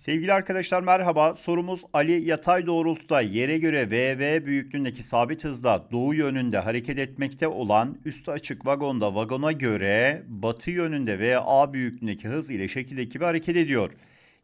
Sevgili arkadaşlar merhaba. Sorumuz Ali yatay doğrultuda yere göre VV büyüklüğündeki sabit hızda doğu yönünde hareket etmekte olan üstü açık vagonda vagona göre batı yönünde VA büyüklüğündeki hız ile şekildeki bir hareket ediyor.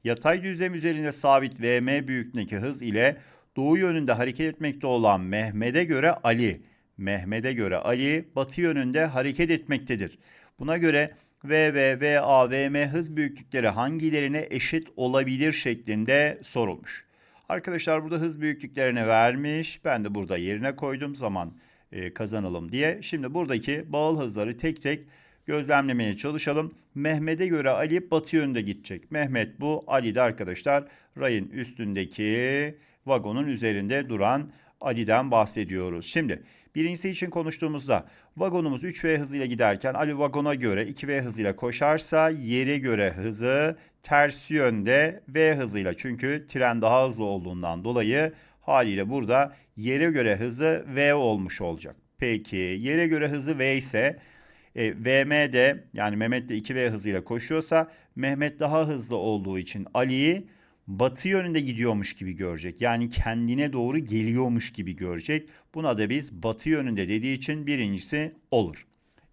Yatay düzlem üzerinde sabit VM büyüklüğündeki hız ile doğu yönünde hareket etmekte olan Mehmet'e göre Ali, Mehmet'e göre Ali batı yönünde hareket etmektedir. Buna göre V ve VA, VM hız büyüklükleri hangilerine eşit olabilir şeklinde sorulmuş. Arkadaşlar burada hız büyüklüklerini vermiş. Ben de burada yerine koydum zaman e, kazanalım diye. Şimdi buradaki bağıl hızları tek tek gözlemlemeye çalışalım. Mehmet'e göre Ali batı yönünde gidecek. Mehmet bu, Ali de arkadaşlar rayın üstündeki vagonun üzerinde duran Ali'den bahsediyoruz. Şimdi birincisi için konuştuğumuzda vagonumuz 3V hızıyla giderken Ali vagona göre 2V hızıyla koşarsa yere göre hızı ters yönde V hızıyla çünkü tren daha hızlı olduğundan dolayı haliyle burada yere göre hızı V olmuş olacak. Peki yere göre hızı V ise e, VM de yani Mehmet de 2V hızıyla koşuyorsa Mehmet daha hızlı olduğu için Ali'yi batı yönünde gidiyormuş gibi görecek. Yani kendine doğru geliyormuş gibi görecek. Buna da biz batı yönünde dediği için birincisi olur.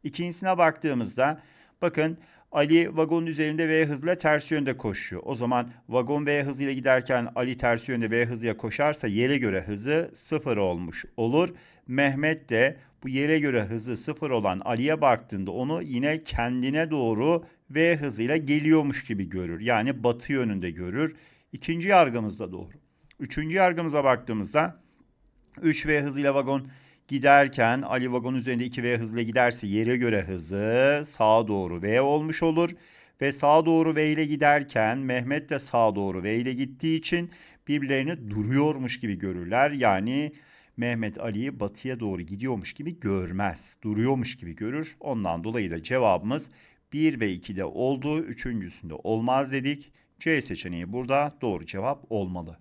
İkincisine baktığımızda bakın Ali vagonun üzerinde V hızıyla ters yönde koşuyor. O zaman vagon V hızıyla giderken Ali ters yönde V hızıyla koşarsa yere göre hızı sıfır olmuş olur. Mehmet de bu yere göre hızı sıfır olan Ali'ye baktığında onu yine kendine doğru V hızıyla geliyormuş gibi görür. Yani batı yönünde görür. İkinci yargımız da doğru. Üçüncü yargımıza baktığımızda 3V hızıyla vagon giderken Ali vagon üzerinde 2V hızıyla giderse yere göre hızı sağa doğru V olmuş olur. Ve sağa doğru V ile giderken Mehmet de sağa doğru V ile gittiği için birbirlerini duruyormuş gibi görürler. Yani Mehmet Ali'yi batıya doğru gidiyormuş gibi görmez. Duruyormuş gibi görür. Ondan dolayı da cevabımız 1 ve 2'de olduğu, üçüncüsünde olmaz dedik. C seçeneği burada doğru cevap olmalı.